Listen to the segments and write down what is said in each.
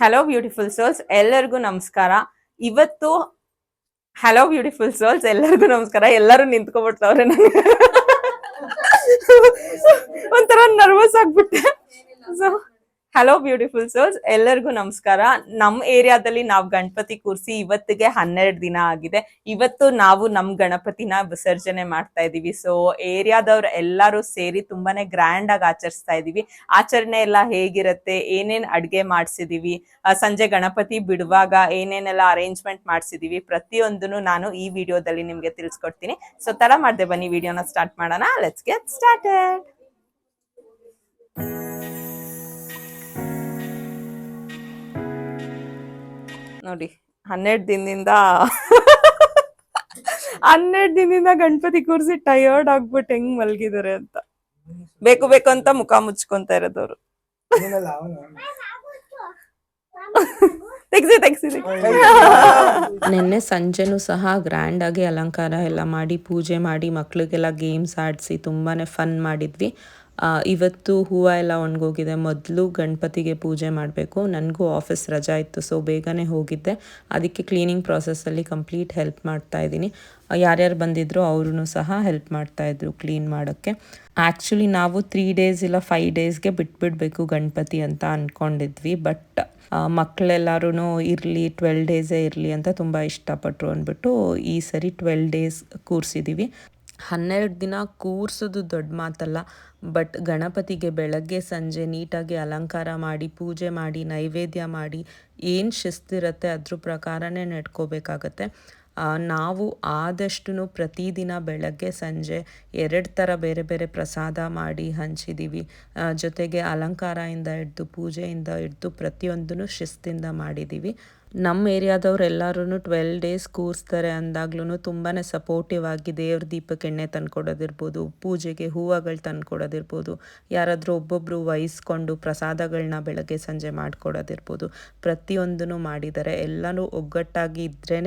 Hello beautiful souls ಎಲ್ಲರಿಗೂ ನಮಸ್ಕಾರ. ಇವತ್ತು ಹಲೋ ಬ್ಯೂಟಿಫುಲ್ ಸೋಲ್ಸ್ ಎಲ್ಲರಿಗೂ ನಮಸ್ಕಾರ. ಎಲ್ಲರೂ ನಿಂತ್ಕೊಬಿಡ್ತಾವ್ರೆ ನನಗೆ. ಒಂಥರ ನರ್ವಸ್ ಆಗ್ಬಿಟ್ಟೆ. ಸೊ ಹಲೋ ಬ್ಯೂಟಿಫುಲ್ ಸೋಲ್ಸ್ ಎಲ್ಲರಿಗೂ ನಮಸ್ಕಾರ. ನಮ್ಮ ಏರಿಯಾದಲ್ಲಿ ನಾವು ಗಣಪತಿ ಕೂರಿಸಿ ಇವತ್ತಿಗೆ ಹನ್ನೆರಡು ದಿನ ಆಗಿದೆ. ಇವತ್ತು ನಾವು ನಮ್ಮ ಗಣಪತಿನ ವಿಸರ್ಜನೆ ಮಾಡ್ತಾ ಇದ್ದೀವಿ ಸೊ ಏರಿಯಾದವ್ರು ಎಲ್ಲರೂ ಸೇರಿ ತುಂಬಾನೇ ಗ್ರ್ಯಾಂಡ್ ಆಗಿ ಆಚರಿಸ್ತಾ ಇದೀವಿ. ಆಚರಣೆ ಎಲ್ಲ ಹೇಗಿರುತ್ತೆ? ಏನೇನ್ ಅಡ್ಗೆ ಮಾಡ್ಸಿದೀವಿ? ಸಂಜೆ ಗಣಪತಿ ಬಿಡುವಾಗ ಏನೇನೆಲ್ಲ ಅರೇಂಜ್ಮೆಂಟ್ ಮಾಡ್ಸಿದೀವಿ? ಪ್ರತಿಯೊಂದನ್ನು ನಾನು ಈ ವಿಡಿಯೋದಲ್ಲಿ ನಿಮ್ಗೆ ತಿಳಿಸ್ಕೊಡ್ತೀನಿ. ಸೊ ತರ ಮಾಡ್ದೆ ಬನ್ನಿ. ವಿಡಿಯೋನ ಸ್ಟಾರ್ಟ್ ಮಾಡೋಣ. ಲೆಟ್ಸ್ ಗೆಟ್ ಸ್ಟಾರ್ಟೆಡ್ ನೋಡಿ ಹನ್ನೆರಡು ದಿನದಿಂದ ಹನ್ನೆರಡು ದಿನದಿಂದ ಗಣಪತಿ ಕೂರಿಸಿ ಟಯರ್ಡ್ ಆಗ್ಬಿಟ್ಟು ಹೆಂಗ್ ಮಲ್ಗಿದಾರೆ ಅಂತ. ಬೇಕು ಬೇಕು ಅಂತ ಮುಖ ಮುಚ್ಕೊಂತ ಇರೋದವ್ರು. ತೆಗ್ಸಿ. ನಿನ್ನೆ ಸಂಜೆನೂ ಸಹ ಗ್ರ್ಯಾಂಡ್ ಆಗಿ ಅಲಂಕಾರ ಎಲ್ಲ ಮಾಡಿ ಪೂಜೆ ಮಾಡಿ ಮಕ್ಳಿಗೆಲ್ಲ ಗೇಮ್ಸ್ ಆಡಿಸಿ ತುಂಬಾನೇ ಫನ್ ಮಾಡಿದ್ವಿ. ಇವತ್ತು ಹೂವು ಎಲ್ಲ ಒಣಗೋಗಿದೆ. ಮೊದಲು ಗಣಪತಿಗೆ ಪೂಜೆ ಮಾಡಬೇಕು. ನನಗೂ ಆಫೀಸ್ ರಜಾ ಇತ್ತು ಸೊ ಬೇಗನೆ ಹೋಗಿದ್ದೆ. ಅದಕ್ಕೆ ಕ್ಲೀನಿಂಗ್ ಪ್ರಾಸೆಸ್ಸಲ್ಲಿ ಕಂಪ್ಲೀಟ್ ಹೆಲ್ಪ್ ಮಾಡ್ತಾ ಇದ್ದೀನಿ. ಯಾರ್ಯಾರು ಬಂದಿದ್ರು ಅವ್ರೂ ಸಹ ಹೆಲ್ಪ್ ಮಾಡ್ತಾಯಿದ್ರು ಕ್ಲೀನ್ ಮಾಡೋಕ್ಕೆ. ಆ್ಯಕ್ಚುಲಿ ನಾವು ತ್ರೀ ಡೇಸ್ ಇಲ್ಲ ಫೈವ್ ಡೇಸ್ಗೆ ಬಿಟ್ಬಿಡಬೇಕು ಗಣಪತಿ ಅಂತ ಅಂದ್ಕೊಂಡಿದ್ವಿ ಬಟ್ ಮಕ್ಕಳೆಲ್ಲರೂ ಇರಲಿ ಟ್ವೆಲ್ ಡೇಸೇ ಇರಲಿ ಅಂತ ತುಂಬ ಇಷ್ಟಪಟ್ಟರು ಅಂದ್ಬಿಟ್ಟು ಈ ಸರಿ ಟ್ವೆಲ್ ಡೇಸ್ ಕೂರಿಸಿದ್ದೀವಿ ಹನ್ನೆರಡು ದಿನ ಕೂರಿಸೋದು ದೊಡ್ಡ ಮಾತಲ್ಲ, ಬಟ್ ಗಣಪತಿಗೆ ಬೆಳಗ್ಗೆ, ಸಂಜೆ ನೀಟಾಗಿ ಅಲಂಕಾರ ಮಾಡಿ, ಪೂಜೆ ಮಾಡಿ, ನೈವೇದ್ಯ ಮಾಡಿ ಏನು ಶಿಸ್ತಿರುತ್ತೆ ಅದ್ರ ಪ್ರಕಾರನೇ ನಡ್ಕೋಬೇಕಾಗತ್ತೆ. ನಾವು ಆದಷ್ಟು ಪ್ರತಿದಿನ ಬೆಳಗ್ಗೆ, ಸಂಜೆ ಎರಡು ಥರ ಬೇರೆ ಬೇರೆ ಪ್ರಸಾದ ಮಾಡಿ ಹಂಚಿದ್ದೀವಿ ಜೊತೆಗೆ ಅಲಂಕಾರದಿಂದ ಹಿಡ್ದು, ಪೂಜೆಯಿಂದ ಹಿಡ್ದು ಪ್ರತಿಯೊಂದನ್ನು ಶಿಸ್ತಿಂದ ಮಾಡಿದ್ದೀವಿ ನಮ್ಮ ಏರಿಯಾದವ್ರೆಲ್ಲರೂ ಟ್ವೆಲ್ ಡೇಸ್ ಕೂರಿಸ್ತಾರೆ ಅಂದಾಗ್ಲೂ ತುಂಬಾ ಸಪೋರ್ಟಿವ್ ಆಗಿ ದೇವ್ರ ದೀಪಕ್ಕೆ ಎಣ್ಣೆ ತಂದ್ಕೊಡೋದಿರ್ಬೋದು, ಪೂಜೆಗೆ ಹೂವುಗಳು ತಂದ್ಕೊಡೋದಿರ್ಬೋದು, ಯಾರಾದರೂ ಒಬ್ಬೊಬ್ಬರು ವಹಿಸ್ಕೊಂಡು ಪ್ರಸಾದಗಳನ್ನ ಬೆಳಗ್ಗೆ ಸಂಜೆ ಮಾಡಿಕೊಡೋದಿರ್ಬೋದು. ಪ್ರತಿಯೊಂದನ್ನು ಮಾಡಿದ್ದಾರೆ ಎಲ್ಲನೂ ಒಗ್ಗಟ್ಟಾಗಿ ಇದ್ರೇ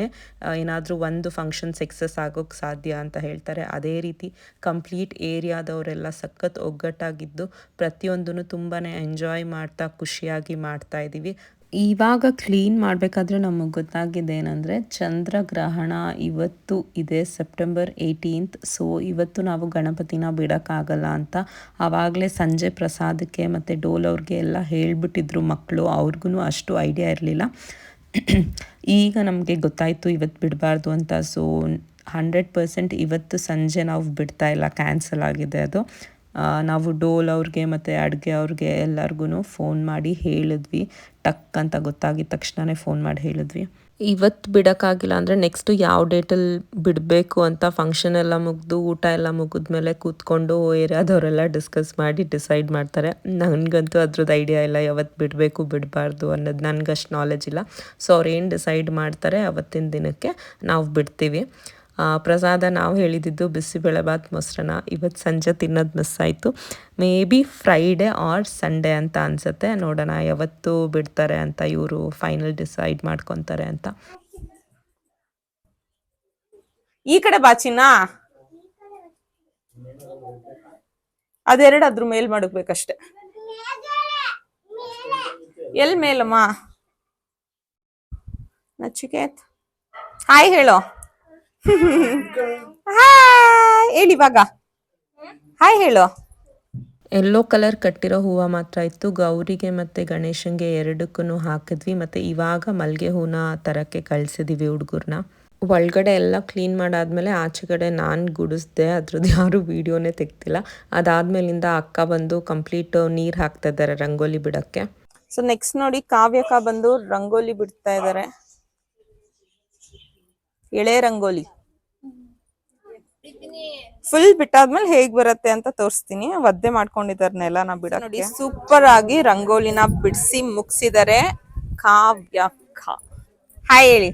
ಏನಾದರೂ ಒಂದು ಫಂಕ್ಷನ್ ಸಕ್ಸಸ್ ಆಗೋಕ್ಕೆ ಸಾಧ್ಯ ಅಂತ ಹೇಳ್ತಾರೆ. ಅದೇ ರೀತಿ ಕಂಪ್ಲೀಟ್ ಏರಿಯಾದವರೆಲ್ಲ ಸಖತ್ ಒಗ್ಗಟ್ಟಾಗಿದ್ದು ಪ್ರತಿಯೊಂದನ್ನು ತುಂಬಾ ಎಂಜಾಯ್ ಮಾಡ್ತಾ ಖುಷಿಯಾಗಿ ಮಾಡ್ತಾ ಇದ್ದೀವಿ ಇವಾಗ ಕ್ಲೀನ್ ಮಾಡಬೇಕಾದ್ರೆ ನಮಗೆ ಗೊತ್ತಾಗಿದೆ ಏನಂದರೆ ಚಂದ್ರಗ್ರಹಣ ಇವತ್ತು ಇದೆ ಸೆಪ್ಟೆಂಬರ್ ಏಯ್ಟೀನ್ತ್ ಸೊ ಇವತ್ತು ನಾವು ಗಣಪತಿನ ಬಿಡೋಕ್ಕಾಗಲ್ಲ ಅಂತ ಆವಾಗಲೇ ಸಂಜೆ ಪ್ರಸಾದಕ್ಕೆ ಮತ್ತು ಡೋಲ್ ಅವ್ರಿಗೆ ಎಲ್ಲ ಹೇಳಿಬಿಟ್ಟಿದ್ರು ಮಕ್ಕಳು ಅವ್ರಿಗೂ ಅಷ್ಟು ಐಡಿಯಾ ಇರಲಿಲ್ಲ. ಈಗ ನಮಗೆ ಗೊತ್ತಾಯಿತು ಇವತ್ತು ಬಿಡಬಾರ್ದು ಅಂತ. ಸೊ ಹಂಡ್ರೆಡ್ ಪರ್ಸೆಂಟ್ ಇವತ್ತು ಸಂಜೆ ನಾವು ಬಿಡ್ತಾ ಇಲ್ಲ ಕ್ಯಾನ್ಸಲ್ ಆಗಿದೆ ಅದು. ನಾವು ಡೋಲ್ ಅವ್ರಿಗೆ ಮತ್ತು ಅಡುಗೆ ಅವ್ರಿಗೆ ಎಲ್ಲರಿಗೂ ಫೋನ್ ಮಾಡಿ ಹೇಳಿದ್ವಿ. ಟಕ್ ಅಂತ ಗೊತ್ತಾಗಿದ ತಕ್ಷಣವೇ ಫೋನ್ ಮಾಡಿ ಹೇಳಿದ್ವಿ. ಇವತ್ತು ಬಿಡೋಕ್ಕಾಗಿಲ್ಲ ಅಂದರೆ ನೆಕ್ಸ್ಟು ಯಾವ ಡೇಟಲ್ಲಿ ಬಿಡಬೇಕು ಅಂತ ಫಂಕ್ಷನ್ ಎಲ್ಲ ಮುಗಿದು ಊಟ ಎಲ್ಲ ಮುಗಿದ್ಮೇಲೆ ಕೂತ್ಕೊಂಡು ಏರಿಯಾದವರೆಲ್ಲ ಡಿಸ್ಕಸ್ ಮಾಡಿ ಡಿಸೈಡ್ ಮಾಡ್ತಾರೆ. ನನಗಂತೂ ಅದ್ರದ್ದು ಐಡಿಯಾ ಇಲ್ಲ ಯಾವತ್ತು ಬಿಡಬೇಕು, ಬಿಡಬಾರ್ದು ಅನ್ನೋದು ನನಗಷ್ಟು ನಾಲೆಜ್ ಇಲ್ಲ. ಸೊ ಅವ್ರು ಏನು ಡಿಸೈಡ್ ಮಾಡ್ತಾರೆ ಅವತ್ತಿನ ದಿನಕ್ಕೆ ನಾವು ಬಿಡ್ತೀವಿ. ಪ್ರಸಾದ ನಾವು ಹೇಳಿದ್ದು ಬಿಸಿಬೇಳೆಬಾತ್ ಮೊಸರನ್ನ ಇವತ್ತು ಸಂಜೆ ತಿನ್ನೋದು ಮಿಸ್ ಆಯಿತು. Maybe Friday or Sunday ಅಂತ ಅನಿಸುತ್ತೆ. ನೋಡೋಣ ಯಾವತ್ತು ಬಿಡ್ತಾರೆ ಅಂತ ಇವರು ಫೈನಲ್ ಡಿಸೈಡ್ ಮಾಡ್ಕೊತಾರೆ ಅಂತ. ಈ ಕಡೆ ಬಾಚಿನ ಅದೆರಡು ಅದ್ರ ಮೇಲ್ ಮಾಡಬೇಕಷ್ಟೆ. ಎಲ್ ಮೇಲಮ್ಮ? ನಚಿಕೇತ್? ಹಾಯ್ ಹೇಳೋ. ಹೇಳಿ ಇವಾಗ ಹಾಯ್ ಹೇಳು. ಎಲ್ಲೋ ಕಲರ್ ಕಟ್ಟಿರೋ ಹೂವು ಮಾತ್ರ ಇತ್ತು ಗೌರಿಗೆ ಮತ್ತು ಗಣೇಶನ್ಗೆ ಎರಡಕ್ಕೂ ಹಾಕಿದ್ವಿ. ಮತ್ತು ಇವಾಗ ಮಲ್ಲಿಗೆ ಹೂನ ತರಕ್ಕೆ ಕಳ್ಸಿದೀವಿ ಹುಡುಗರನ್ನ ಒಳಗಡೆ ಎಲ್ಲ ಕ್ಲೀನ್ ಮಾಡಾದ್ಮೇಲೆ ಆಚೆಗಡೆ ನಾನು ಗುಡಿಸ್ದೆ. ಅದ್ರದ್ದು ಯಾರು ವೀಡಿಯೋನೇ ತೆಗ್ತಿಲ್ಲ ಅದಾದ್ಮೇಲಿಂದ ಅಕ್ಕ ಬಂದು ಕಂಪ್ಲೀಟ್ ನೀರು ಹಾಕ್ತಾ ಇದ್ದಾರೆ ರಂಗೋಲಿ ಬಿಡಕ್ಕೆ. ಸೊ ನೆಕ್ಸ್ಟ್ ನೋಡಿ ಕಾವ್ಯಕ ಬಂದು ರಂಗೋಲಿ ಬಿಡ್ತಾ ಇದ್ದಾರೆ ಎಳೆ ರಂಗೋಲಿ. ಫುಲ್ ಬಿಟ್ಟಾದ್ಮೇಲೆ ಹೇಗ್ ಬರುತ್ತೆ ಅಂತ ತೋರಿಸ್ತೀನಿ. ಒದ್ದೆ ಮಾಡ್ಕೊಂಡಿದ್ದಾರೆ ನಾ ಬಿಡ ನೋಡಿ ಸೂಪರ್ ಆಗಿ ರಂಗೋಲಿನ ಬಿಡಿಸಿ ಮುಗಿಸಿದರೆ ಕಾವ್ಯ ಹಾಯ್ ಹೇಳಿ.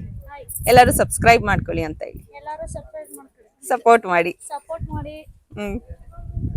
ಎಲ್ಲರೂ ಸಬ್ಸ್ಕ್ರೈಬ್ ಮಾಡ್ಕೊಳ್ಳಿ ಅಂತ ಹೇಳಿ. ಎಲ್ಲರೂ ಸಬ್ಸ್ಕ್ರೈಬ್ ಮಾಡ್ಕೊಳ್ಳಿ. ಸಪೋರ್ಟ್ ಮಾಡಿ. ಸಪೋರ್ಟ್ ಮಾಡಿ. ಹ್ಮ್.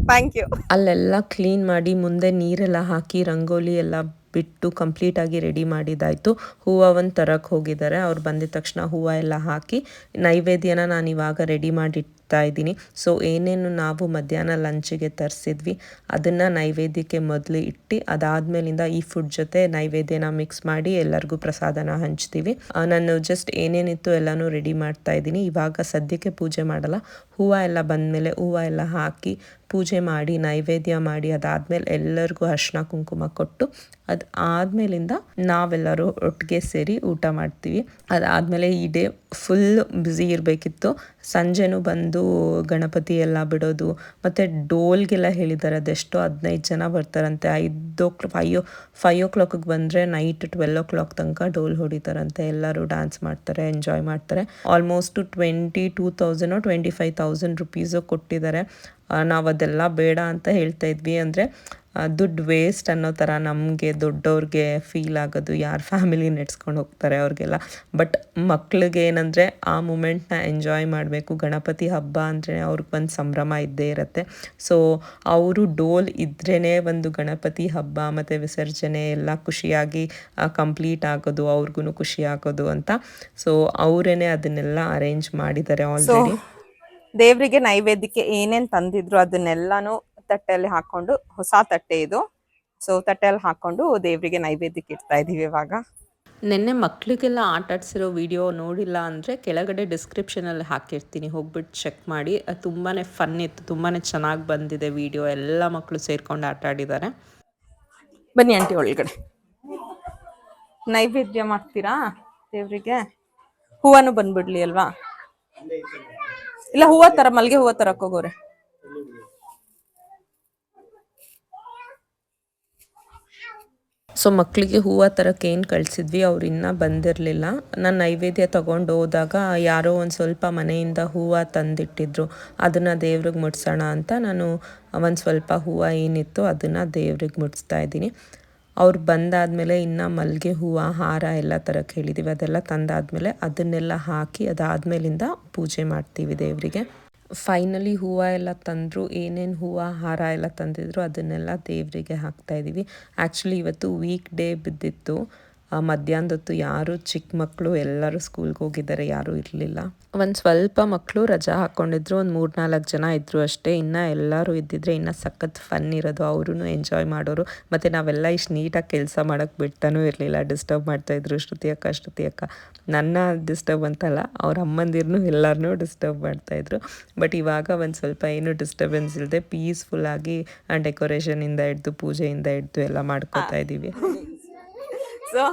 ಥ್ಯಾಂಕ್ ಯು ಅಲ್ಲೆಲ್ಲ ಕ್ಲೀನ್ ಮಾಡಿ ಮುಂದೆ ನೀರೆಲ್ಲ ಹಾಕಿ ರಂಗೋಲಿ ಎಲ್ಲ ಬಿಟ್ಟು ಕಂಪ್ಲೀಟಾಗಿ ರೆಡಿ ಮಾಡಿದ್ದಾಯಿತು ಹೂವು ಒಂದು ತರಕ್ಕೆ ಹೋಗಿದ್ದಾರೆ. ಅವ್ರು ಬಂದಿದ ತಕ್ಷಣ ಹೂವು ಎಲ್ಲ ಹಾಕಿ ನೈವೇದ್ಯನ ನಾನು ಇವಾಗ ರೆಡಿ ಮಾಡಿ ಇಡ್ತಾ ಇದ್ದೀನಿ. ಸೊ ಏನೇನು ನಾವು ಮಧ್ಯಾಹ್ನ ಲಂಚಿಗೆ ತರಿಸಿದ್ವಿ, ಅದನ್ನು ನೈವೇದ್ಯಕ್ಕೆ ಮೊದಲು ಇಟ್ಟು, ಅದಾದ್ಮೇಲಿಂದ ಈ ಫುಡ್ ಜೊತೆ ನೈವೇದ್ಯನ ಮಿಕ್ಸ್ ಮಾಡಿ ಎಲ್ಲರಿಗೂ ಪ್ರಸಾದನ ಹಂಚ್ತೀವಿ. ನಾನು ಜಸ್ಟ್ ಏನೇನಿತ್ತು ಎಲ್ಲನೂ ರೆಡಿ ಮಾಡ್ತಾ ಇದ್ದೀನಿ. ಇವಾಗ ಸದ್ಯಕ್ಕೆ ಪೂಜೆ ಮಾಡಲ್ಲ. ಹೂವು ಎಲ್ಲ ಬಂದಮೇಲೆ ಹೂವು ಎಲ್ಲ ಹಾಕಿ ಪೂಜೆ ಮಾಡಿ, ನೈವೇದ್ಯ ಮಾಡಿ, ಅದಾದ್ಮೇಲೆ ಎಲ್ಲರಿಗೂ ಅರ್ಶಿನ ಕುಂಕುಮ ಕೊಟ್ಟು, ಅದು ಆದಮೇಲಿಂದ ನಾವೆಲ್ಲರೂ ಒಟ್ಟಿಗೆ ಸೇರಿ ಊಟ ಮಾಡ್ತೀವಿ. ಅದಾದಮೇಲೆ ಈ ಡೇ ಫುಲ್ ಬ್ಯುಸಿ ಇರಬೇಕಿತ್ತು. ಸಂಜೆನೂ ಬಂದು ಗಣಪತಿ ಎಲ್ಲ ಬಿಡೋದು, ಮತ್ತು ಡೋಲ್ಗೆಲ್ಲ ಹೇಳಿದ್ದಾರೆ ಅದೆಷ್ಟೋ ಹದಿನೈದು ಜನ ಬರ್ತಾರಂತೆ. ಐದು ಫೈವ್ ಫೈವ್ ಓ ಕ್ಲಾಕಿಗೆ ಬಂದರೆ ನೈಟ್ ಟ್ವೆಲ್ ಓ ಕ್ಲಾಕ್ ತನಕ ಡೋಲ್ ಹೊಡಿತಾರಂತೆ. ಎಲ್ಲರೂ ಡ್ಯಾನ್ಸ್ ಮಾಡ್ತಾರೆ ಎಂಜಾಯ್ ಮಾಡ್ತಾರೆ. ಆಲ್ಮೋಸ್ಟ್ ಟ್ವೆಂಟಿ ಟೂ ತೌಸಂಡೋ ಟ್ವೆಂಟಿ ಫೈವ್ ತೌಸಂಡ್ ರುಪೀಸೋ ಕೊಟ್ಟಿದ್ದಾರೆ. ನಾವು ಅದೆಲ್ಲ ಬೇಡ ಅಂತ ಹೇಳ್ತಾ ಇದ್ವಿ ಅಂದರೆ ದುಡ್ಡು ವೇಸ್ಟ್ ಅನ್ನೋ ಥರ ನಮಗೆ ದೊಡ್ಡವ್ರಿಗೆ ಫೀಲ್ ಆಗೋದು ಯಾರು ಫ್ಯಾಮಿಲಿ ನೆಡ್ಸ್ಕೊಂಡು ಹೋಗ್ತಾರೆ ಅವ್ರಿಗೆಲ್ಲ. ಬಟ್ ಮಕ್ಳಿಗೆ ಏನಂದರೆ ಆ ಮೂಮೆಂಟ್ನ ಎಂಜಾಯ್ ಮಾಡಬೇಕು. ಗಣಪತಿ ಹಬ್ಬ ಅಂದರೆ ಅವ್ರಿಗೆ ಒಂದು ಸಂಭ್ರಮ ಇದ್ದೇ ಇರುತ್ತೆ. ಸೊ ಅವರು ಡೋಲ್ ಇದ್ರೇ ಒಂದು ಗಣಪತಿ ಹಬ್ಬ ಮತ್ತು ವಿಸರ್ಜನೆ ಎಲ್ಲ ಖುಷಿಯಾಗಿ ಕಂಪ್ಲೀಟ್ ಆಗೋದು ಅವ್ರಿಗೂ ಖುಷಿ ಆಗೋದು ಅಂತ. ಸೊ ಅವರೇ ಅದನ್ನೆಲ್ಲ ಅರೇಂಜ್ ಮಾಡಿದ್ದಾರೆ ಆಲ್ರೆಡಿ ದೇವ್ರಿಗೆ ನೈವೇದ್ಯಕ್ಕೆ ಏನೇನ್ ತಂದಿದ್ರು ಅದನ್ನೆಲ್ಲಾನು ತಟ್ಟೆಯಲ್ಲಿ ಹಾಕೊಂಡು ಹೊಸ ತಟ್ಟೆ ಇದು. ಸೊ ತಟ್ಟೆಯಲ್ಲಿ ಹಾಕೊಂಡು ದೇವರಿಗೆ ನೈವೇದ್ಯಕ್ಕೆ ಇಡ್ತಾ ಇದೀವಿ ಇವಾಗ. ನಿನ್ನೆ ಮಕ್ಕಳಿಗೆಲ್ಲ ಆಟ ಆಡ್ಸಿರೋ ವಿಡಿಯೋ ನೋಡಿಲ್ಲ ಅಂದರೆ ಕೆಳಗಡೆ ಡಿಸ್ಕ್ರಿಪ್ಷನಲ್ಲಿ ಹಾಕಿರ್ತೀನಿ. ಹೋಗ್ಬಿಟ್ಟು ಚೆಕ್ ಮಾಡಿ. ತುಂಬಾ ಫನ್ ಇತ್ತು. ತುಂಬಾ ಚೆನ್ನಾಗಿ ಬಂದಿದೆ ವಿಡಿಯೋ. ಎಲ್ಲ ಮಕ್ಕಳು ಸೇರ್ಕೊಂಡು ಆಟ ಆಡಿದ್ದಾರೆ. ಬನ್ನಿ ಆಂಟಿ ಒಳಗಡೆ. ನೈವೇದ್ಯ ಮಾಡ್ತೀರಾ ದೇವರಿಗೆ? ಹೂವನು ಬಂದ್ಬಿಡ್ಲಿ ಅಲ್ವಾ? ಇಲ್ಲ, ಹೂವ ತರ ಮಲ್ಗೆ ಹೂವ ತರಕ್ ಹೋಗೋರೆ ಸೊ ಮಕ್ಕಳಿಗೆ ಹೂವು ತರಕ್ಕೆ ಏನು ಕಳಿಸಿದ್ವಿ, ಅವ್ರು ಇನ್ನೂ ಬಂದಿರಲಿಲ್ಲ. ನಾನು ನೈವೇದ್ಯ ತಗೊಂಡು ಹೋದಾಗ ಯಾರೋ ಒಂದು ಸ್ವಲ್ಪ ಮನೆಯಿಂದ ಹೂವು ತಂದಿಟ್ಟಿದ್ರು. ಅದನ್ನು ದೇವ್ರಿಗೆ ಮುಟ್ಸೋಣ ಅಂತ ನಾನು ಒಂದು ಸ್ವಲ್ಪ ಹೂವು ಏನಿತ್ತು ಅದನ್ನು ದೇವ್ರಿಗೆ ಮುಟ್ಸ್ತಾ ಇದ್ದೀನಿ. ಅವ್ರು ಬಂದಾದಮೇಲೆ ಇನ್ನು ಮಲ್ಲಿಗೆ ಹೂವು, ಹಾರ ಎಲ್ಲ ತರಕ್ಕೆ ಕೇಳಿದ್ದೀವಿ ಅದೆಲ್ಲ ತಂದಾದಮೇಲೆ ಅದನ್ನೆಲ್ಲ ಹಾಕಿ ಅದಾದಮೇಲಿಂದ ಪೂಜೆ ಮಾಡ್ತೀವಿ ದೇವರಿಗೆ. ಫೈನಲಿ ಹೂವು ಎಲ್ಲ ತಂದರು, ಏನೇನು ಹೂವು, ಹಾರ ಎಲ್ಲ ತಂದಿದ್ರು ಅದನ್ನೆಲ್ಲ ದೇವರಿಗೆ ಹಾಕ್ತಾ ಇದ್ದೀವಿ ಆ್ಯಕ್ಚುಲಿ ಇವತ್ತು ವೀಕ್ ಡೇ ಬಿದ್ದಿತ್ತು. ಮಧ್ಯಾಹ್ನದೊತ್ತು ಯಾರು ಚಿಕ್ಕ ಮಕ್ಕಳು ಎಲ್ಲರೂ ಸ್ಕೂಲ್ಗೆ ಹೋಗಿದ್ದಾರೆ ಯಾರೂ ಇರಲಿಲ್ಲ. ಒಂದು ಸ್ವಲ್ಪ ಮಕ್ಕಳು ರಜಾ ಹಾಕ್ಕೊಂಡಿದ್ರು ಒಂದು ಮೂರು ನಾಲ್ಕು ಜನ ಇದ್ದರು ಅಷ್ಟೇ. ಇನ್ನು ಎಲ್ಲರೂ ಇದ್ದಿದ್ರೆ ಇನ್ನು ಸಖತ್ ಫನ್ ಇರೋದು ಅವರು ಎಂಜಾಯ್ ಮಾಡೋರು. ಮತ್ತು ನಾವೆಲ್ಲ ಇಷ್ಟು ನೀಟಾಗಿ ಕೆಲಸ ಮಾಡೋಕ್ಕೆ ಬಿಡ್ತಾನೂ ಇರಲಿಲ್ಲ ಡಿಸ್ಟರ್ಬ್ ಮಾಡ್ತಾಯಿದ್ರು ಶ್ರುತಿ ಅಕ್ಕ ಶ್ರುತಿ ಅಕ್ಕ. ನನ್ನ ಡಿಸ್ಟರ್ಬ್ ಅಂತಲ್ಲ ಅವ್ರ ಅಮ್ಮಂದಿರ್ನು ಎಲ್ಲರನ್ನೂ ಡಿಸ್ಟರ್ಬ್ ಮಾಡ್ತಾಯಿದ್ರು ಬಟ್ ಇವಾಗ ಒಂದು ಸ್ವಲ್ಪ ಏನು ಡಿಸ್ಟರ್ಬೆನ್ಸ್ ಇಲ್ಲದೆ ಪೀಸ್ಫುಲ್ಲಾಗಿ ಡೆಕೋರೇಷನಿಂದ ಹಿಡ್ದು ಪೂಜೆಯಿಂದ ಹಿಡ್ದು ಎಲ್ಲ ಮಾಡ್ಕೊತಾ ಇದ್ದೀವಿ ಸೊ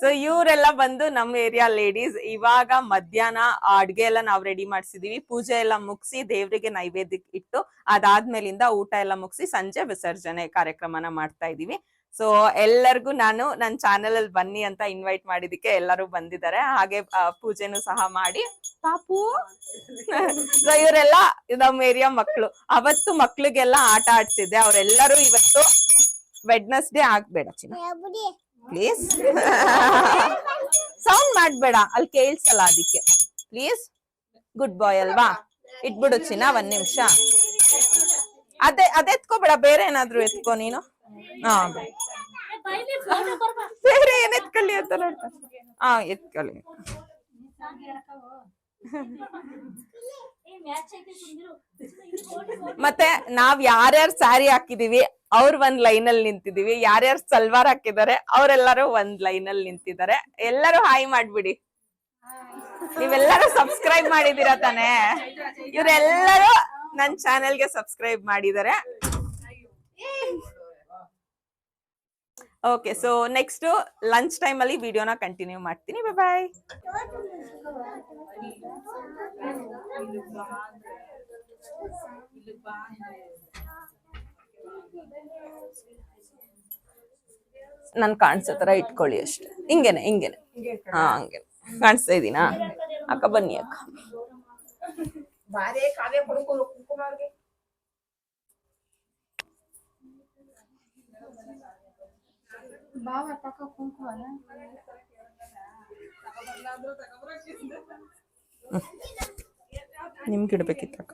ಸೊ ಇವರೆಲ್ಲ ಬಂದು ನಮ್ಮ ಏರಿಯಾ ಲೇಡೀಸ್ ಇವಾಗ ಮಧ್ಯಾಹ್ನ ಅಡ್ಗೆ ಎಲ್ಲ ನಾವ್ ರೆಡಿ ಮಾಡ್ಸಿದೀವಿ. ಪೂಜೆ ಎಲ್ಲ ಮುಗಿಸಿ ದೇವರಿಗೆ ನೈವೇದ್ಯ ಇಟ್ಟು ಅದಾದ್ಮೇಲಿಂದ ಊಟ ಎಲ್ಲ ಮುಗಿಸಿ ಸಂಜೆ ವಿಸರ್ಜನೆ ಕಾರ್ಯಕ್ರಮನ ಮಾಡ್ತಾ ಇದೀವಿ. ಸೊ ಎಲ್ಲರಿಗೂ ನಾನು ನನ್ನ ಚಾನೆಲ್ ಅಲ್ಲಿ ಬನ್ನಿ ಅಂತ ಇನ್ವೈಟ್ ಮಾಡಿದಕ್ಕೆ ಎಲ್ಲರೂ ಬಂದಿದ್ದಾರೆ. ಹಾಗೆ ಪೂಜೆನೂ ಸಹ ಮಾಡಿ. ಪಾಪು! ಸೊ ಇವರೆಲ್ಲ ನಮ್ಮ ಏರಿಯಾ ಮಕ್ಕಳು ಅವತ್ತು ಮಕ್ಳಿಗೆಲ್ಲ ಆಟ ಆಡ್ಸಿದ್ದೆ. ಅವರೆಲ್ಲರೂ ಇವತ್ತು ವೆಡ್ನೆಸ್ಡೇ ಆಗ್ಬೇಡ ಚಿನ್ನ. ಪ್ಲೀಸ್ ಸೌಂಡ್ ಮಾಡ್ಬೇಡ ಅಲ್ಲಿ ಕೇಳಿಸಲ್ಲ ಅದಕ್ಕೆ. ಪ್ಲೀಸ್ ಗುಡ್ ಬಾಯ್ ಅಲ್ವಾ? ಇಟ್ಬಿಡು ಚಿನ್ನ ಒಂದ್ ನಿಮಿಷ. ಅದೇ ಅದೆತ್ಕೋಬೇಡ ಬೇರೆ ಏನಾದ್ರು ಎತ್ಕೋ ನೀನು? ಹಾ. ಬೇರೆ ಏನ್ ಎತ್ಕೊಳ್ಳಿ ಅಂತ ನೋಡ್ತಾ. ಹಾ ಎತ್ಕೊಳ್ಳಿ. ಮತ್ತೆ ನಾವ್ ಯಾರ್ಯಾರು ಸ್ಯಾರಿ ಹಾಕಿದೀವಿ ಅವ್ರ ಒಂದ್ ಲೈನ್ ಅಲ್ಲಿ ನಿಂತಿದೀವಿ. ಯಾರ್ಯಾರು ಸಲ್ವಾರ್ ಹಾಕಿದಾರೆ, ಅವರೆಲ್ಲರೂ ಒಂದ್ ಲೈನ್ ಅಲ್ಲಿ ನಿಂತಿದ್ದಾರೆ ಎಲ್ಲರೂ ಹಾಯ್ ಮಾಡ್ಬಿಡಿ. ನೀವೆಲ್ಲರೂ ಸಬ್ಸ್ಕ್ರೈಬ್ ಮಾಡಿದೀರ ತಾನೇ? ಇವರೆಲ್ಲರೂ ನನ್ ಚಾನೆಲ್ಗೆ ಸಬ್ಸ್ಕ್ರೈಬ್ ಮಾಡಿದ್ದಾರೆ okay so next lunch time ಅಲ್ಲಿ ವಿಡಿಯೋನ ಕಂಟಿನ್ಯೂ ಮಾಡ್ತೀನಿ. ಬಾಯ್ ನನ್ ಕಾಣಿಸೋ ತರ ಇಟ್ಕೊಳ್ಳಿ ಅಷ್ಟೆ. ಹಿಂಗೇನೆ ಹಿಂಗೇನೆ. ಹಾ ಹಂಗೇನೆ. ಕಾಣಿಸ್ತಾ ಇದ್ದೀನಾ ಅಕ್ಕ ಬನ್ನಿ ಅಕ್ಕ. ಬಾವ ತಕ ಕುಂಕುಮನ? ನಿಮ್ಗೆ ಇಡ್ಬೇಕಿತ್ತು ಅಕ್ಕ.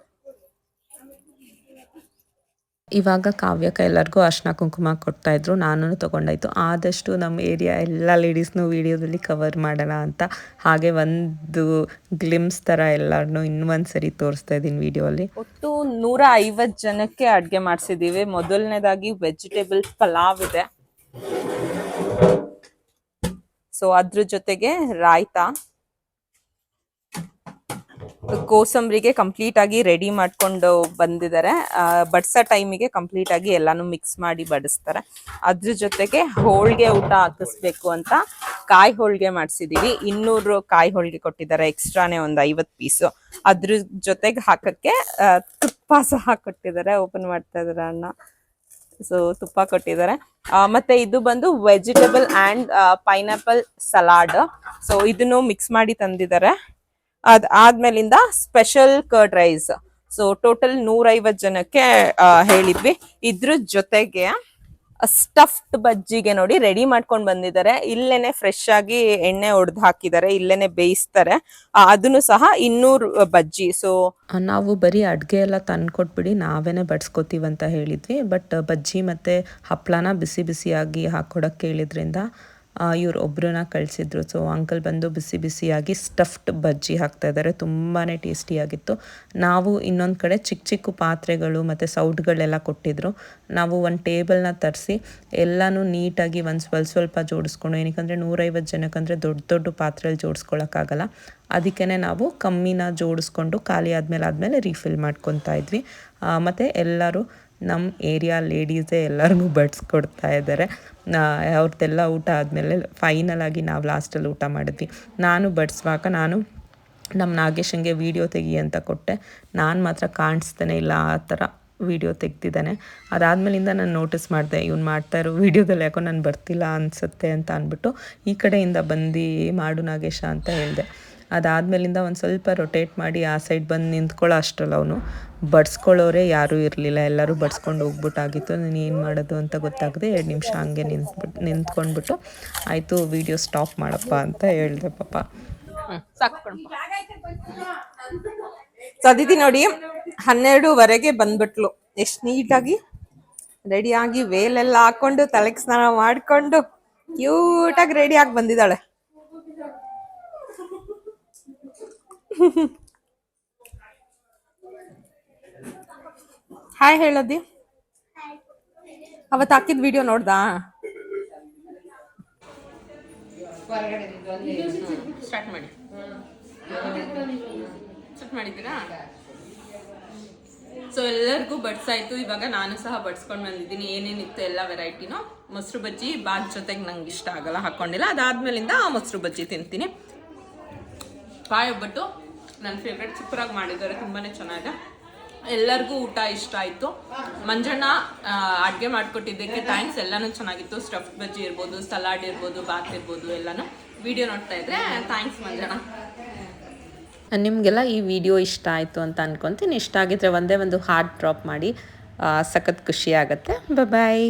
ಇವಾಗ ಕಾವ್ಯಕ ಎಲ್ಲರಿಗೂ ಅರ್ಶನ ಕುಂಕುಮ ಕೊಡ್ತಾ ಇದ್ರು ನಾನು ತಗೊಂಡಾಯ್ತು. ಆದಷ್ಟು ನಮ್ಮ ಏರಿಯಾ ಎಲ್ಲ ಲೇಡೀಸ್ನು ವಿಡಿಯೋದಲ್ಲಿ ಕವರ್ ಮಾಡೋಣ ಅಂತ ಹಾಗೆ ಒಂದು ಗ್ಲಿಮ್ಸ್ ಥರ ಎಲ್ಲರನ್ನೂ ಇನ್ನೊಂದು ಸರಿ ತೋರಿಸ್ತಾ ಇದ್ದೀನಿ ವಿಡಿಯೋಲಿ. ಒಟ್ಟು ನೂರ ಐವತ್ ಜನಕ್ಕೆ ಅಡ್ಗೆ ಮಾಡ್ಸಿದೀವಿ ಮೊದಲನೇದಾಗಿ ವೆಜಿಟೇಬಲ್ ಪಲಾವ್ ಇದೆ. ಸೊ ಅದ್ರ ಜೊತೆಗೆ ರಾಯ್ತಾ. ಕೋಸಂಬರಿಗೆ ಕಂಪ್ಲೀಟ್ ಆಗಿ ರೆಡಿ ಮಾಡ್ಕೊಂಡು ಬಂದಿದ್ದಾರೆ. ಬಡ್ಸೋ ಟೈಮಿಗೆ ಕಂಪ್ಲೀಟ್ ಆಗಿ ಎಲ್ಲಾನು ಮಿಕ್ಸ್ ಮಾಡಿ ಬಡಿಸ್ತಾರೆ. ಅದ್ರ ಜೊತೆಗೆ ಹೋಳಿಗೆ ಊಟ ಹಾಕಿಸ್ಬೇಕು ಅಂತ ಕಾಯಿ ಹೋಳಿಗೆ ಮಾಡಿಸಿದೀವಿ. ಇನ್ನೂರು ಕಾಯಿ ಹೋಳಿಗೆ ಕೊಟ್ಟಿದ್ದಾರೆ ಎಕ್ಸ್ಟ್ರಾನೇ ಒಂದು ಐವತ್ತು ಪೀಸು ಅದ್ರ ಜೊತೆಗೆ ಹಾಕಕ್ಕೆ ತುಪ್ಪ ಸಹ ಕೊಟ್ಟಿದ್ದಾರೆ. ಓಪನ್ ಮಾಡ್ತಾ ಇದಾರೆ ಅಣ್ಣ. ಸೊ ತುಪ್ಪ ಕೊಟ್ಟಿದ್ದಾರೆ. ಮತ್ತೆ ಇದು ಬಂದು vegetable and pineapple salad so ಇದನ್ನು ಮಿಕ್ಸ್ ಮಾಡಿ ತಂದಿದ್ದಾರೆ. ಅದ್ ಆದ್ಮೇಲಿಂದ special curd rice so total ನೂರೈವತ್ತು ಜನಕ್ಕೆ ಹೇಳಿದ್ವಿ. ಇದ್ರ ಜೊತೆಗೆ ಸ್ಟಫ್ಡ್ ಬಜ್ಜಿಗೆ ನೋಡಿ ರೆಡಿ ಮಾಡ್ಕೊಂಡು ಬಂದಿದ್ದಾರೆ. ಇಲ್ಲೇನೆ ಫ್ರೆಶ್ ಆಗಿ ಎಣ್ಣೆ ಹೊಡೆದು ಹಾಕಿದ್ದಾರೆ, ಇಲ್ಲೇನೆ ಬೇಯಿಸ್ತಾರೆ. ಅದನ್ನು ಸಹ ಇನ್ನೂರು ಬಜ್ಜಿ. ಸೊ ನಾವು ಬರೀ ಅಡುಗೆ ಎಲ್ಲ ತಂದ್ಕೊಟ್ಬಿಡಿ, ನಾವೇನೆ ಅಂತ ಹೇಳಿದ್ವಿ. ಬಟ್ ಬಜ್ಜಿ ಮತ್ತು ಹಪ್ಪಳನ ಬಿಸಿ ಬಿಸಿಯಾಗಿ ಹಾಕ್ಕೊಡಕ್ಕೆ ಹೇಳಿದ್ರಿಂದ ಇವ್ರು ಒಬ್ಬರನ್ನ ಕಳಿಸಿದ್ರು. ಸೊ ಅಂಕಲ್ ಬಂದು ಬಿಸಿ ಬಿಸಿಯಾಗಿ ಸ್ಟಫ್ಡ್ ಬಜ್ಜಿ ಹಾಕ್ತಾ ಇದ್ದಾರೆ ತುಂಬಾ ಟೇಸ್ಟಿಯಾಗಿತ್ತು ನಾವು ಇನ್ನೊಂದು ಕಡೆ ಚಿಕ್ಕ ಚಿಕ್ಕ ಪಾತ್ರೆಗಳು ಮತ್ತು ಸೌಟ್ಗಳೆಲ್ಲ ಕೊಟ್ಟಿದ್ರು. ನಾವು ಒಂದು ಟೇಬಲ್ನ ತರಿಸಿ ಎಲ್ಲನೂ ನೀಟಾಗಿ ಒಂದು ಸ್ವಲ್ಪ ಸ್ವಲ್ಪ ಜೋಡಿಸ್ಕೊಂಡು ಏನಕ್ಕೆ ನೂರೈವತ್ತು ಜನಕ್ಕಂದರೆ ದೊಡ್ಡ ದೊಡ್ಡ ಪಾತ್ರೆಯಲ್ಲಿ ಜೋಡಿಸ್ಕೊಳ್ಳೋಕ್ಕಾಗಲ್ಲ ಅದಕ್ಕೇ ನಾವು ಕಮ್ಮಿನ ಜೋಡಿಸ್ಕೊಂಡು ಖಾಲಿ ಆದಮೇಲೆ ಆದಮೇಲೆ ರೀಫಿಲ್ ಮಾಡ್ಕೊತಾ ಇದ್ವಿ. ಮತ್ತು ಎಲ್ಲರೂ ನಮ್ಮ ಏರಿಯಾ ಲೇಡೀಸೇ ಎಲ್ಲರಿಗೂ ಬಡ್ಸ್ ಕೊಡ್ತಾ ಇದ್ದಾರೆ ಅವ್ರದ್ದೆಲ್ಲ ಊಟ ಆದಮೇಲೆ ಫೈನಲ್ ಆಗಿ ನಾವು ಲಾಸ್ಟಲ್ಲಿ ಊಟ ಮಾಡಿದ್ವಿ. ನಾನು ಬಡಿಸುವಾಗ ನಾನು ನಮ್ಮ ನಾಗೇಶಂಗೆ ವೀಡಿಯೋ ತೆಗಿ ಅಂತ ಕೊಟ್ಟೆ. ನಾನು ಮಾತ್ರ ಕಾಣಿಸ್ತಾನೆ ಇಲ್ಲ ಆ ಥರ ವೀಡಿಯೋ ತೆಗ್ದಿದ್ದಾನೆ. ಅದಾದಮೇಲಿಂದ ನಾನು ನೋಟಿಸ್ ಮಾಡಿದೆ, ಇವ್ನು ಮಾಡ್ತಾ ಇರೋ ವೀಡಿಯೋದಲ್ಲಿ ಯಾಕೋ ನಾನು ಬರ್ತಿಲ್ಲ ಅನಿಸುತ್ತೆ ಅಂತ ಅಂದ್ಬಿಟ್ಟು ಈ ಕಡೆಯಿಂದ ಬಂದು ಮಾಡು ನಾಗೇಶ ಅಂತ ಹೇಳಿದೆ. ಅದಾದಮೇಲಿಂದ ಒಂದು ಸ್ವಲ್ಪ ರೊಟೇಟ್ ಮಾಡಿ ಆ ಸೈಡ್ ಬಂದು ನಿಂತ್ಕೊಳ್ಳೋ ಅಷ್ಟರಲ್ಲಿ ಅವನು. ಬಡ್ಸ್ಕೊಳ್ಳೋರೆ ಯಾರೂ ಇರಲಿಲ್ಲ. ಎಲ್ಲರೂ ಬಡ್ಸ್ಕೊಂಡು ಹೋಗ್ಬಿಟ್ಟಾಗಿತ್ತು. ನಾನು ಏನು ಮಾಡೋದು ಅಂತ ಗೊತ್ತಾಗದೆ ಎರಡು ನಿಮಿಷ ಹಂಗೆ ನಿಂತ್ಬಿಟ್ಟು ನಿಂತ್ಕೊಂಡ್ಬಿಟ್ಟು ಆಯಿತು ವೀಡಿಯೋ ಸ್ಟಾಪ್ ಮಾಡಪ್ಪ ಅಂತ ಹೇಳಿದೆ ಪಾಪ. ಸದಿತಿ ನೋಡಿ, ಹನ್ನೆರಡುವರೆಗೆ ಬಂದ್ಬಿಟ್ಲು. ಎಷ್ಟು ನೀಟಾಗಿ ರೆಡಿಯಾಗಿ ವೇಲೆಲ್ಲ ಹಾಕೊಂಡು, ತಲೆಗೆ ಸ್ನಾನ ಮಾಡಿಕೊಂಡು ಕ್ಯೂಟಾಗಿ ರೆಡಿಯಾಗಿ ಬಂದಿದ್ದಾಳೆ. ಹಾಯ್ ಹೇಳದಿ. ಅವತ್ತು ಹಾಕಿದ ವಿಡಿಯೋ ನೋಡ್ದಾ? ಸ್ಟಾರ್ಟ್ ಮಾಡಿ. ಸೊ ಎಲ್ಲರಿಗೂ ಬಡ್ಸಾಯ್ತು ಇವಾಗ ನಾನು ಸಹ ಬಡ್ಸ್ಕೊಂಡು ಬಂದಿದ್ದೀನಿ. ಏನೇನಿತ್ತು ಎಲ್ಲ ವೆರೈಟಿನೂ ಮೊಸರು ಬಜ್ಜಿ ಬಾತ್ ಜೊತೆಗೆ ನಂಗೆ ಇಷ್ಟ ಆಗಲ್ಲ, ಹಾಕೊಂಡಿಲ್ಲ. ಅದಾದ್ಮೇಲಿಂದ ಮೊಸರು ಬಜ್ಜಿ ತಿಂತೀನಿ. ಕಾಯಿ ಒಬ್ಬಟ್ಟು. ನನ್ನ ಫೇವ್ರೆಟ್ ಸೂಪರಾಗಿ ಮಾಡಿದ್ದಾರೆ ತುಂಬಾ ಚೆನ್ನಾಗಿದೆ. ಎಲ್ಲರಿಗೂ ಊಟ ಇಷ್ಟ ಆಯಿತು. ಮಂಜಣ್ಣ ಅಡುಗೆ ಮಾಡಿಕೊಟ್ಟಿದ್ದಕ್ಕೆ ಥ್ಯಾಂಕ್ಸ್ ಎಲ್ಲನೂ ಚೆನ್ನಾಗಿತ್ತು. ಸ್ಟಫ್ ಬಜ್ಜಿ ಇರ್ಬೋದು ಸಲಾಡ್ ಇರ್ಬೋದು ಬಾತ್ ಇರ್ಬೋದು, ಎಲ್ಲನೂ. ವಿಡಿಯೋ ನೋಡ್ತಾ ಇದ್ರೆ ಥ್ಯಾಂಕ್ಸ್ ಮಂಜಣ್ಣ. ನಿಮಗೆಲ್ಲ ಈ ವಿಡಿಯೋ ಇಷ್ಟ ಆಯಿತು ಅಂತ ಅನ್ಕೊತೀನಿ. ಇಷ್ಟ ಆಗಿದ್ರೆ ಒಂದೇ ಒಂದು ಹಾರ್ಟ್ ಡ್ರಾಪ್ ಮಾಡಿ ಸಖತ್ ಖುಷಿ ಆಗುತ್ತೆ. ಬಾಯ್